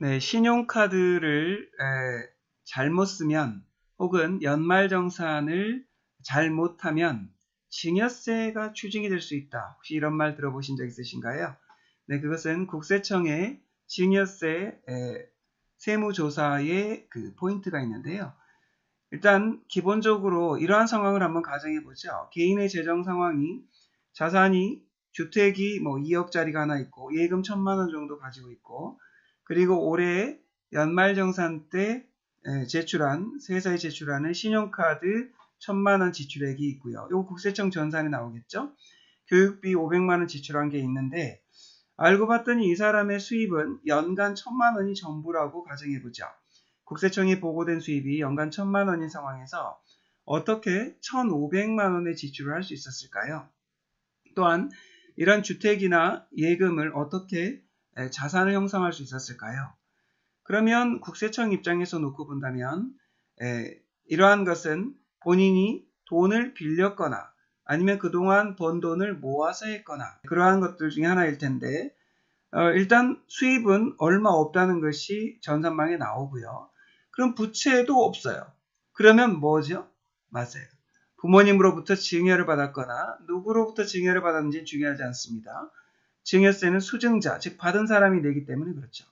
네, 신용카드를 에, 잘못 쓰면 혹은 연말정산을 잘못하면 증여세가 추징이 될 수 있다. 혹시 이런 말 들어보신 적 있으신가요? 네, 그것은 국세청의 증여세 에, 세무조사의 그 포인트가 있는데요. 일단 기본적으로 이러한 상황을 한번 가정해 보죠. 개인의 재정 상황이 자산이 주택이 뭐 2억짜리가 하나 있고 예금 1천만 원 정도 가지고 있고 그리고 올해 연말정산 때 제출한 세사에 제출하는 신용카드 1천만 원 지출액이 있고요. 이거 국세청 전산에 나오겠죠. 교육비 500만 원 지출한 게 있는데 알고 봤더니 이 사람의 수입은 연간 1천만 원이 전부라고 가정해 보죠. 국세청이 보고된 수입이 연간 1천만 원인 상황에서 어떻게 1,500만 원의 지출을 할 수 있었을까요? 또한 이런 주택이나 예금을 어떻게 자산을 형성할 수 있었을까요? 그러면 국세청 입장에서 놓고 본다면 에, 이러한 것은 본인이 돈을 빌렸거나 아니면 그동안 번 돈을 모아서 했거나 그러한 것들 중에 하나일 텐데 어, 일단 수입은 얼마 없다는 것이 전산망에 나오고요. 그럼 부채도 없어요. 그러면 뭐죠? 맞아요. 부모님으로부터 증여를 받았거나 누구로부터 증여를 받았는지 중요하지 않습니다. 증여세는 수증자, 즉 받은 사람이 내기 때문에 그렇죠.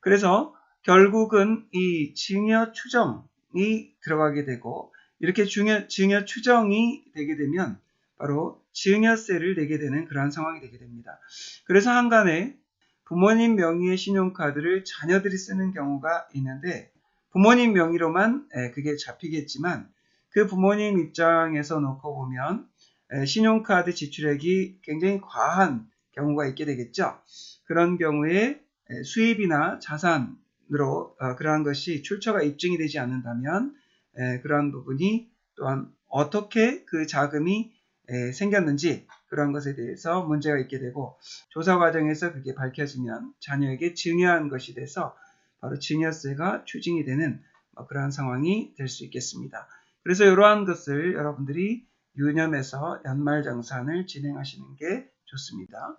그래서 결국은 이 증여 추정이 들어가게 되고 이렇게 증여, 증여 추정이 되게 되면 바로 증여세를 내게 되는 그러한 상황이 되게 됩니다. 그래서 한간에 부모님 명의의 신용카드를 자녀들이 쓰는 경우가 있는데 부모님 명의로만 그게 잡히겠지만 그 부모님 입장에서 놓고 보면 신용카드 지출액이 굉장히 과한 경우가 있게 되겠죠. 그런 경우에 수입이나 자산으로 어, 그러한 것이 출처가 입증이 되지 않는다면 그러한 부분이 또한 어떻게 그 자금이 생겼는지 그런 것에 대해서 문제가 있게 되고 조사 과정에서 그게 밝혀지면 자녀에게 증여한 것이 돼서 바로 증여세가 추징이 되는 뭐 그러한 상황이 될 수 있겠습니다. 그래서 이러한 것을 여러분들이 유념해서 연말정산을 진행하시는 게 좋습니다.